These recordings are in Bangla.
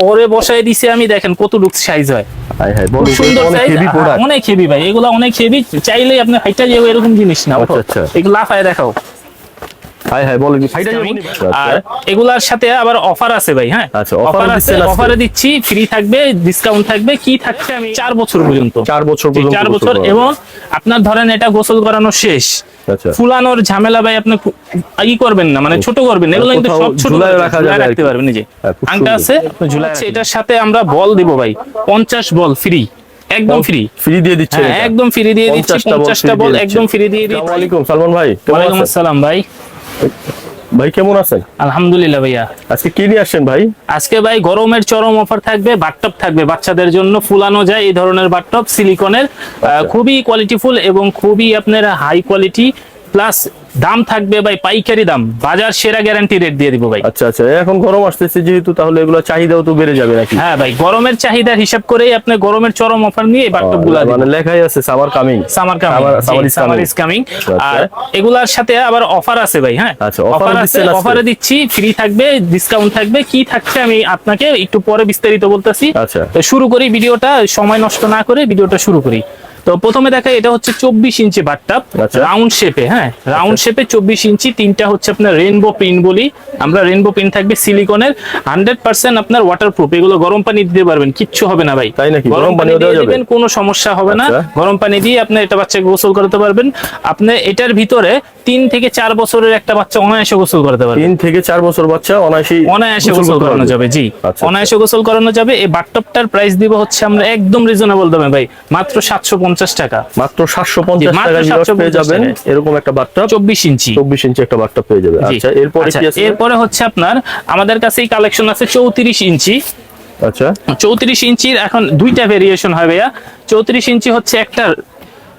ওরে বসায় দিছি আমি দেখেন কত লুক সাইজ হয় সুন্দর অনেক সাইজ হেভি অনেক হেভি ভাই এগুলো অনেক হেভি চাইলে আপনি হাইটা যাবে এরকম জিনিস না আচ্ছা, আচ্ছা। এগুলো লাফায় দেখাও। হাই হাই বলো আর এগুলার সাথে আবার অফার আছে ভাই হ্যাঁ? আচ্ছা, অফার আছে অফারে দিচ্ছি ফ্রি থাকবে ডিসকাউন্ট থাকবে কি থাকছে আমি চার বছর পর্যন্ত। চার বছর পর্যন্ত চার বছর এবং আপনার ধরেন এটা গোসল করানো শেষ। আচ্ছা। ফুলানোর ঝামেলা ভাই আপনি ই করবেন না মানে ছোট করবেন এগুলো কিন্তু সব ছোট রাখতে পারবেন হ্যাঁ, আংটা আছে আপনি ঝুলায় এটার সাথে আমরা বল দিব ভাই পঞ্চাশ বল ফ্রি একদম ফ্রি ফ্রি দিয়ে দিচ্ছে হ্যাঁ একদম ফ্রি দিয়ে দিচ্ছি 50টা বল একদম। ফ্রি দিয়ে দিচ্ছি। আসসালামু আলাইকুম সালমান ভাই আসসালাম ভাই। ভাই কেমন আছেন? আলহামদুলিল্লাহ ভাইয়া। আজকে কি নিয়ে আসেন ভাই? আজকে ভাই গরমের চরম অফার থাকবে বাটটপ থাকবে। বাচ্চাদের জন্য ফুলানো যায় এই ধরনের বাটটপ সিলিকনের আহ, খুবই কোয়ালিটিফুল এবং খুবই আপনার হাই কোয়ালিটি প্লাস দাম থাকবে ভাই পাইকারি দাম। বাজার সেরা গ্যারান্টি রেট দিয়ে দিব ভাই। আচ্ছা আচ্ছা এখন গরম আসতেছে যেহেতু তাহলে এগুলো চাহিদাও তো বেড়ে যাবে নাকি? হ্যাঁ ভাই গরমের চাহিদার হিসাব করেই আপনি গরমের চরম অফার নিয়ে এই মানে লেখাই আছে summer coming summer coming summer is coming. আর এগুলার সাথে আবার অফার আছে ভাই হ্যাঁ? আচ্ছা, অফার আছে অফারে দিচ্ছি ফ্রি থাকবে ডিসকাউন্ট থাকবে কি থাকছে আমি আপনাকে একটু পরে বিস্তারিত বলতেছি। আচ্ছা। তো শুরু করি ভিডিওটা সময় নষ্ট না করে ভিডিওটা শুরু করি। তো প্রথমে দেখা এটা হচ্ছে চব্বিশ ইঞ্চি বাটটাপ আচ্ছা। রাউন্ড শেপে হ্যাঁ? রাউন্ড শেপে চব্বিশ ইঞ্চি তিনটা হচ্ছে আপনার রেনবো প্রিন্ট বলি। আমরা রেনবো প্রিন্ট থাকবে সিলিকনের হান্ড্রেড পার্সেন্ট আপনার ওয়াটার প্রুফ এগুলো গরম পানি দিতে পারবেন কিচ্ছু হবে না ভাই? গরম পানি দিয়ে যাবে? কোনো সমস্যা হবে না। আচ্ছা। গরম পানি দিয়ে আপনি এটা বাচ্চাকে গোসল করতে পারবেন। আপনি এটার ভিতরে তিন থেকে চার বছরের একটা বাচ্চা অনায়াসে গোসল করতে পারবে তিন থেকে চার বছর বাচ্চা অনায়াসী অনায়াসে গোসল করানো যাবে। জি। আচ্ছা, অনায়াসে গোসল করানো যাবে। এই বাথটবটার প্রাইস দিব হচ্ছে আমরা একদম রিজনেবল দামে ভাই। মাত্র সাতশো পঞ্চাশ টাকা। মাত্র সাতশো পঞ্চাশ টাকা পেয়ে যাবেন এরকম একটা বাথটব চব্বিশ ইঞ্চি। চব্বিশ ইঞ্চি একটা বাথটব পেয়ে যাবে আচ্ছা এরপরে আচ্ছা, এরপরে হচ্ছে আপনার আমাদের কাছে কালেকশন আছে চৌত্রিশ ইঞ্চি। আচ্ছা। চৌত্রিশ ইঞ্চির এখন দুইটা ভেরিয়েশন হয় ভাইয়া। চৌত্রিশ ইঞ্চি হচ্ছে একটা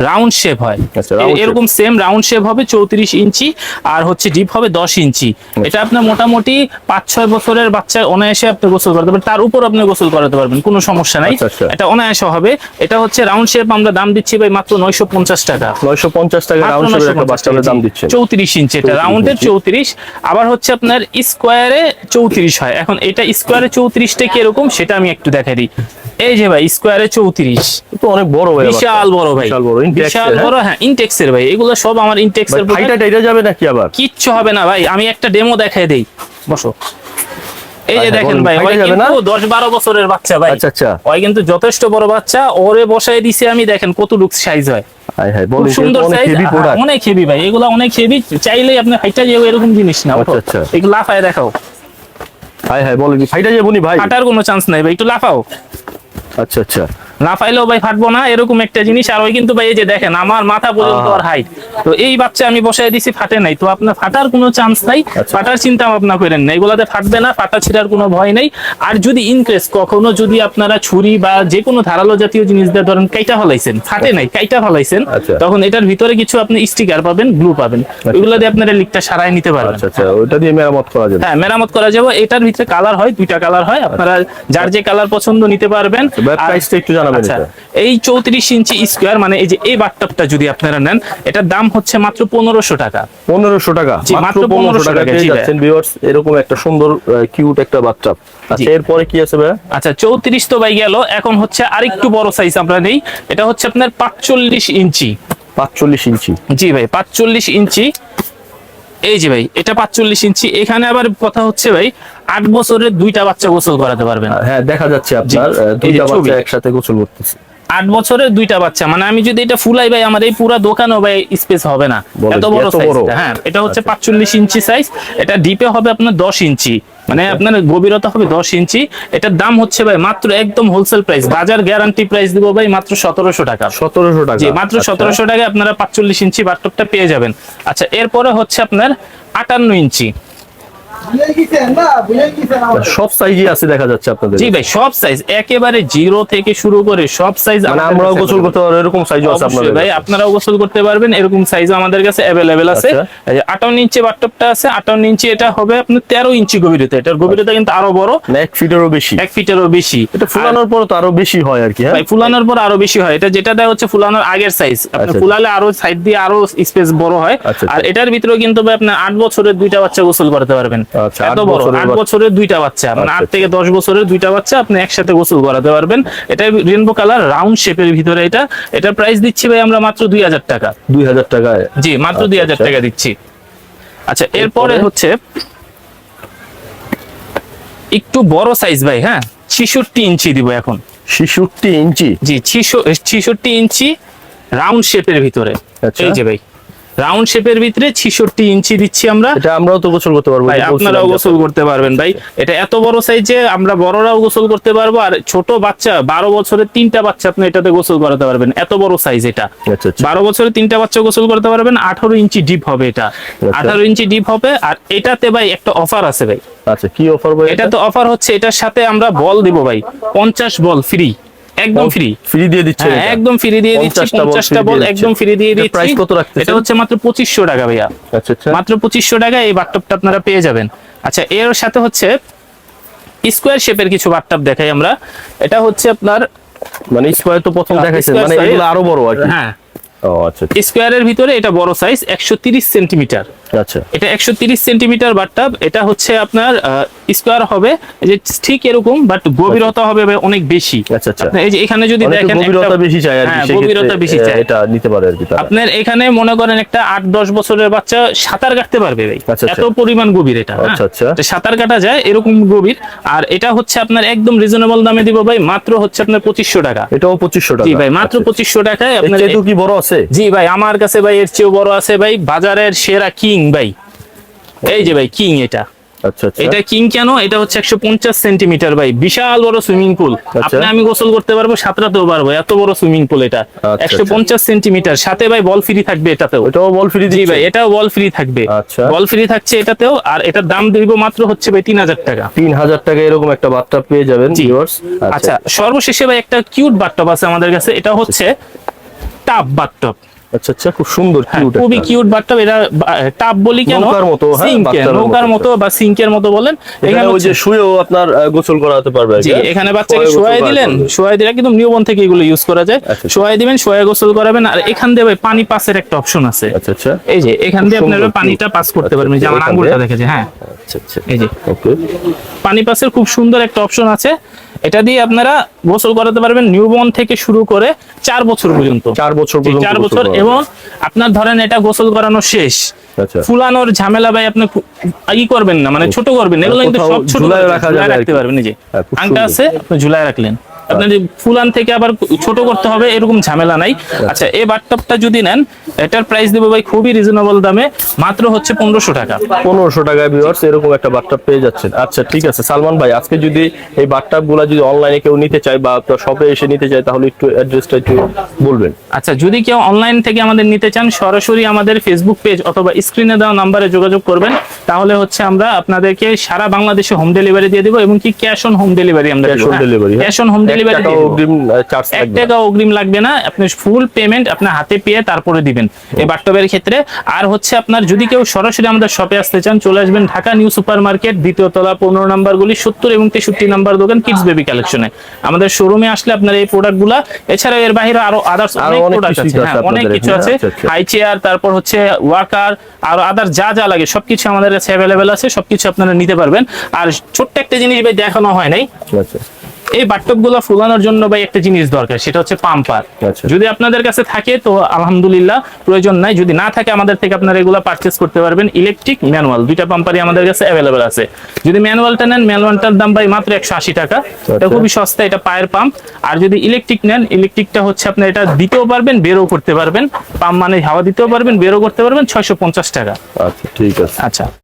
রাউন্ড শেপ হয়। আচ্ছা, এরকম সেম রাউন্ড শেপ হবে চৌত্রিশ ইঞ্চি আর হচ্ছে ডিপ হবে দশ ইঞ্চি। আচ্ছা। এটা আপনার মোটামুটি পাঁচ ছয় বছরের বাচ্চা অনায়াসে আপনি গোসল করাতে পারবেন। তার উপর আপনি গোসল করাতে পারবেন কোনো সমস্যা নাই। আচ্ছা। এটা অনায়াসে হবে। এটা হচ্ছে রাউন্ড শেপ আমরা দাম দিচ্ছি ভাই মাত্র নয়শো পঞ্চাশ টাকা। নয়শো পঞ্চাশ টাকা রাউন্ড শেপের বাথটবের দাম দিচ্ছেন। চৌত্রিশ ইঞ্চি এটা 34 রাউন্ডের চৌত্রিশ। আবার হচ্ছে আপনার স্কোয়ারে চৌত্রিশ হয়। এখন এটা স্কোয়ারে চৌত্রিশটা কীরকম সেটা আমি একটু দেখাই দিই। এই যে ভাই স্কোয়ারে চৌত্রিশ। তো অনেক বড় ভাই বিশাল বড় ভাই। বিশাল বড় বিশাল এর, হ্যাঁ? বড় হ্যাঁ ইনটেক্সের ভাই। এগুলো সব আমার ইনটেক্সের টাইটা যাবে নাকি আবার? কিচ্ছু হবে না ভাই আমি একটা ডেমো দেখাই দেই। বসো। এই যে দেখেন ভাই ওই কিন্তু বছরের বাচ্চা ভাই। আচ্ছা আচ্ছা। ওই কিন্তু যথেষ্ট বড় বাচ্চা ওরে বসায় দিছে আমি দেখেন কত লুক সাইজ হয়। সুন্দর অনেক সাইজ অনেক হেভি ভাই এগুলো অনেক হেভি চাইলেই আপনি হাইটা যাবে এরকম জিনিস না আচ্ছা। এগুলো লাফায় দেখাও। হাই হাই বলেন ফাইটা যাব নি ভাই? ফাটার কোনো চান্স নাই ভাই একটু লাফাও। আচ্ছা আচ্ছা। লাফাইলেও ভাই ফাটবো না এরকম একটা জিনিস। আর ওই কিন্তু ভাই এই যে দেখেন আমার মাথা পর্যন্ত। আর হাইট তো এই বাচ্চা আমি বসাই দিছি ফাটে নাই। তো আপনার ফাটার কোনো চান্স নাই। আচ্ছা। ফাটার চিন্তা ভাবনা করেন না এগুলাতে ফাটবে না ফাটা ছিড়ার কোনো ভয় নেই। আর যদি ইনক্রেস কখনো যদি আপনারা ছুরি বা যে কোনো ধারালো জাতীয় জিনিস দিয়ে ধরেন কাইটা ফলাইছেন ফাটে নাই কাইটা ফলাইছেন আচ্ছা। তখন এটার ভিতরে কিছু আপনি স্টিকার পাবেন গ্লু পাবেন। ওইগুলো দিয়ে আপনারা লিকটা সারাই নিতে পারবেন। আচ্ছা আচ্ছা ওটা দিয়ে মেরামত করা যাবে। হ্যাঁ মেরামত করা যাবে। এটার ভিতরে কালার হয় দুইটা কালার হয়। আপনারা যার যে কালার পছন্দ নিতে পারবেন। আর- প্রাইসটা একটু জানাবেন। আচ্ছা এই চৌত্রিশ ইঞ্চি স্কোয়ার মানে এই যে এই বাথটবটা যদি আপনারা নেন এটার দাম হচ্ছে মাত্র পনেরোশো টাকা। পনেরোশো টাকা মাত্র পনেরোশো টাকা টাকা, পেয়ে যাচ্ছেন ভিউয়ার্স এরকম একটা সুন্দর কিউট একটা বাচ্চা আচ্ছা এরপরে কি আছে ভাই আচ্ছা চৌত্রিশ তো বাই গেল এখন হচ্ছে আরেকটু বড় সাইজ আমরা নেই এটা হচ্ছে আপনার পাঁচচল্লিশ ইঞ্চি। পাঁচচল্লিশ ইঞ্চি। জি ভাই পাঁচচল্লিশ ইঞ্চি। এই যে ভাই এটা পাঁচচল্লিশ ইঞ্চি। এখানে আবার কথা হচ্ছে ভাই আট বছরের দুইটা বাচ্চা গোসল করাতে পারবে না হ্যাঁ দেখা যাচ্ছে আপনার দুইটা বাচ্চা একসাথে গোসল করতেছে। আট বছরের দুইটা বাচ্চা। মানে আমি যদি এটা ফুলাই ভাই আমার এই পুরো দোকানও ভাই স্পেস হবে না। এত বড় সাইজ। হ্যাঁ এটা হচ্ছে পাঁচচল্লিশ ইঞ্চি সাইজ এটা ডিপে হবে আপনার দশ ইঞ্চি। মানে আপনার গভীরতা হবে দশ ইঞ্চি। এটার দাম হচ্ছে ভাই মাত্র একদম হোলসেল প্রাইস বাজার গ্যারান্টি প্রাইস দিব ভাই মাত্র সতেরোশো টাকা। সতেরোশো টাকা। মাত্র আচ্ছা। সতেরোশো টাকায় আপনারা পাঁচচল্লিশ ইঞ্চি বাথটপটা পেয়ে যাবেন। আচ্ছা এরপরে হচ্ছে আপনার আটান্ন ইঞ্চি। সব সাইজই আছে দেখা যাচ্ছে আপনাদের। জি ভাই সব সাইজ একেবারে জিরো থেকে শুরু করে সব সাইজ মানে আমরাও গোসল করতে পারব এরকম সাইজও আছে আপনাদের ভাই আপনারাও গোসল করতে পারবেন এরকম সাইজও আমাদের কাছে অ্যাভেলেবেল আছে। আচ্ছা। এই 58 ইঞ্চি বাথটবটা আছে 58 ইঞ্চি এটা হবে আপনার 13 ইঞ্চি গভীরতা। এটার গভীরতা কিন্তু আরও বড়। এক ফিটেরও বেশি। এক ফিটেরও বেশি। এটা ফুলানোর পর তো আরও বেশি হয় আর কি হ্যাঁ? ভাই ফুলানোর পর আরও বেশি হয়। এটা যেটা দেয় হচ্ছে ফুলানোর আগের সাইজ আপনি আচ্ছা। ফুলালে আরও সাইড দিয়ে আরও স্পেস বড় হয়। আচ্ছা। আর এটার ভিতরে কিন্তু ভাই আপনি আট বছরের দুইটা বাচ্চা গোসল করতে পারবেন। এত আট বড় বছরের আট বছরের দুইটা বাচ্চা মানে আট আচ্ছা, থেকে দশ বছরের দুইটা বাচ্চা আপনি একসাথে গোসল করাতে পারবেন। এটা রেনবো কালার রাউন্ড শেপের ভিতরে এটা। এটা প্রাইস দিচ্ছি ভাই আমরা মাত্র দুই হাজার টাকা। দুই হাজার টাকায়? জি মাত্র আচ্ছা, দুই হাজার আচ্ছা। টাকা দিচ্ছি। আচ্ছা এরপরে? হচ্ছে একটু বড় সাইজ ভাই হ্যাঁ? ছিষট্টি ইঞ্চি দিব এখন। ছিষট্টি ইঞ্চি? জি ছিষট্টি ইঞ্চি রাউন্ড শেপের ভিতরে। আচ্ছা। এই যে ভাই। রাউন্ড শেপের ভিতরে ছিষট্টি ইঞ্চি দিচ্ছি আমরা। এটা আমরাও তো গোসল করতে পারব ভাই আপনারাও গোসল করতে পারবেন ভাই। এটা এত বড় সাইজ যে আমরা বড়রাও গোসল করতে পারব আর ছোট বাচ্চা বারো বছরের তিনটা বাচ্চা আপনি এটাতে গোসল করাতে পারবেন। এত বড় সাইজ এটা। আচ্ছা আচ্ছা। বারো বছরের তিনটা বাচ্চা গোসল করতে পারবেন আঠারো ইঞ্চি ডিপ হবে এটা। আঠারো ইঞ্চি ডিপ হবে আর এটাতে ভাই একটা অফার আছে ভাই। আচ্ছা কি অফার ভাই এটা? তো অফার হচ্ছে এটার সাথে আমরা বল দিব ভাই পঞ্চাশ বল ফ্রি একদম ফ্রি ফ্রি দিয়ে দিচ্ছে হ্যাঁ একদম ফ্রি দিয়ে দিচ্ছি 50টা বল বল একদম ফ্রি দিয়ে দিচ্ছি price কত রাখতেছেন? এটা হচ্ছে মাত্র পঁচিশশো টাকা ভাইয়া। আচ্ছা আচ্ছা। মাত্র পঁচিশশো টাকায় এই বাথটবটা আপনারা পেয়ে যাবেন। আচ্ছা এর সাথে হচ্ছে স্কোয়ার শেপের কিছু বাথটব দেখাই আমরা। এটা হচ্ছে আপনার মানে স্কোয়ার তো প্রথম হ্যাঁ, দেখাইছেন মানে এগুলো আরও বড় আর কি। হ্যাঁ। ও আচ্ছা স্কোয়ারের ভিতরে এটা বড় সাইজ একশো তিরিশ সেন্টিমিটার আচ্ছা এটা একশো তিরিশ সেন্টিমিটার বাথটব এটা হচ্ছে আপনার স্কোয়ার হবে যে ঠিক এরকম বাট গভীরতা হবে অনেক বেশি আচ্ছা, আচ্ছা। এই যে এখানে যদি দেখেন গভীরতা বেশি চাই আর হ্যাঁ, গভীরতা বেশি চাই এটা নিতে পারে আর কি আপনার এখানে মনে করেন একটা আট দশ বছরের বাচ্চা সাঁতার কাটতে পারবে ভাই। এত পরিমাণ গভীর এটা হ্যাঁ। আচ্ছা, আচ্ছা। সাঁতার কাটা যায় এরকম গভীর আর এটা হচ্ছে আপনার একদম রিজনেবল দামে দিব ভাই মাত্র হচ্ছে আপনার পঁচিশশো টাকা এটাও পঁচিশশো টাকা জি ভাই মাত্র। পঁচিশশো টাকায় আপনার কি বড় আছে জি ভাই আমার কাছে ভাই এর চেয়েও বড় আছে ভাই বাজারের সেরা কিং ভাই? এই যে ভাই কিং এটা। আচ্ছা আচ্ছা। এটা কিং কেন? এটা হচ্ছে একশো পঞ্চাশ সেন্টিমিটার ভাই। বিশাল বড় সুইমিং পুল। আপনি আমি গোসল করতে পারব সাঁতরাতেও পারব। এত বড় সুইমিং পুল এটা। আচ্ছা, একশো পঞ্চাশ সেন্টিমিটার। সাথে ভাই বল ফ্রি থাকবে এটাতেও। এটাও বল ফ্রি জি ভাই এটাও বল ফ্রি থাকবে। আচ্ছা। বল ফ্রি থাকছে এটাতেও আর এটার দাম দিব মাত্র হচ্ছে ভাই তিন হাজার টাকা। তিন হাজার টাকা এরকম একটা বাচ্চা পেয়ে যাবেন। আচ্ছা। সর্বশেষে ভাই একটা কিউট বাথটব আছে আমাদের কাছে। এটা হচ্ছে টাপ বাথটব আচ্ছা আচ্ছা খুব সুন্দর হ্যাঁ, কিউট খুবই কিউট বাথটব এটা টাপ বলি কেন? নৌকার মতো, হ্যাঁ, নৌকার মতো বা সিঙ্কের মতো বলেন। এখানে ওই যে শুয়েও আপনার গোসল করাতে পারবে জি হ্যাঁ? এখানে বাচ্চাকে শোয়াই দিলেন। দিলে কিন্তু নিউবন থেকে এগুলো ইউজ করা যায়। আচ্ছা। দিবেন শোয়া গোসল করাবেন আর এখান দিয়ে পানি পাসের একটা অপশন আছে। আচ্ছা আচ্ছা। এই যে এখান দিয়ে খুব আপনারা পানিটা পাস করতে আচ্ছা, পারবেন যে আমার আঙ্গুলটা দেখেছে হ্যাঁ। আচ্ছা আচ্ছা। এই যে। ওকে পানি পাসের খুব সুন্দর একটা অপশন আছে। এটা দিয়ে আপনারা গোসল করাতে পারবেন নিউবর্ন থেকে শুরু করে চার বছর পর্যন্ত। চার বছর পর্যন্ত চার বছর এবং আপনার ধরেন এটা গোসল করানো শেষ। আচ্ছা। ফুলানোর ঝামেলা ভাই আপনি আগে ই করবেন না মানে ছোট করবেন। এগুলো কিন্তু সব ছোট রাখতে পারবেন নিজে হ্যাঁ, আংটা আছে আপনি ঝুলায় রাখলেন। আপনার ফুলান থেকে আবার ছোট করতে হবে এরকম ঝামেলা নাই। আচ্ছা এই বাথটবটা যদি নেন এটার প্রাইস দেবো ভাই খুবই রিজনেবল দামে মাত্র হচ্ছে পনেরোশো টাকা। পনেরোশো টাকায় ভিউয়ার্স এরকম একটা বাথটাব পেয়ে যাচ্ছেন। আচ্ছা ঠিক আছে সালমান ভাই আজকে যদি এই বাথটাবগুলা যদি অনলাইনে কেউ নিতে চায় বা আপনার শপে এসে নিতে চায় তাহলে একটু অ্যাড্রেসটা একটু বলবেন। আচ্ছা যদি কেউ অনলাইন থেকে আমাদের নিতে চান সরাসরি আমাদের ফেসবুক পেজ অথবা স্ক্রিনে দেওয়া নাম্বারে যোগাযোগ করবেন। তাহলে হচ্ছে আমরা আপনাদেরকে সারা বাংলাদেশে হোম ডেলিভারি দিয়ে দিব এবং কি ক্যাশ অন হোম ডেলিভারি আমরা cash on delivery cash on home delivery টাকা অগ্রিম এক লাগবে টাকা অগ্রিম লাগবে না আপনি ফুল পেমেন্ট আপনার হাতে পেয়ে তারপরে দিবেন। এই ক্ষেত্রে। আর হচ্ছে আপনার যদি কেউ সরাসরি আমাদের শপে আসতে চান চলে আসবেন ঢাকা নিউ সুপার মার্কেট দ্বিতীয় তলা পনেরো নাম্বার গুলি সত্তর এবং তেষট্টি নাম্বার দোকান কিডস বেবি কালেকশনে আমাদের শোরুমে আসলে আপনার এই প্রোডাক্টগুলা এছাড়া এর বাইরে আরও আদার্স অনেক প্রোডাক্ট আছে। হ্যাঁ অনেক কিছু আছে। আচ্ছা, আচ্ছা। হাই চেয়ার তারপর হচ্ছে ওয়ার্কার আর আদার যা যা লাগে সবকিছু আমাদের কাছে অ্যাভেলেবেল আছে সবকিছু আপনারা নিতে পারবেন। আর ছোট্ট একটা জিনিস ভাই দেখানো হয় নাই। আচ্ছা। এই বাথটবগুলো ফুলানোর জন্য ভাই একটা জিনিস দরকার সেটা হচ্ছে পাম্পার। আচ্ছা। যদি আপনাদের কাছে থাকে তো আলহামদুলিল্লাহ প্রয়োজন নাই। যদি না থাকে আমাদের থেকে আপনারা এগুলো পারচেস করতে পারবেন। ইলেকট্রিক ম্যানুয়াল দুইটা পাম্পারই আমাদের কাছে অ্যাভেলেবেল আছে। যদি ম্যানুয়ালটা নেন ম্যানুয়ালটার দাম ভাই মাত্র একশো আশি টাকা। এটা খুবই সস্তা এটা পায়ের পাম্প আর যদি ইলেকট্রিক নেন ইলেকট্রিকটা হচ্ছে আপনার এটা দিতেও পারবেন বেরও করতে পারবেন। পাম্প মানে হাওয়া দিতেও পারবেন বেরও করতে পারবেন ছয়শো পঞ্চাশ টাকা। আচ্ছা ঠিক আছে। আচ্ছা।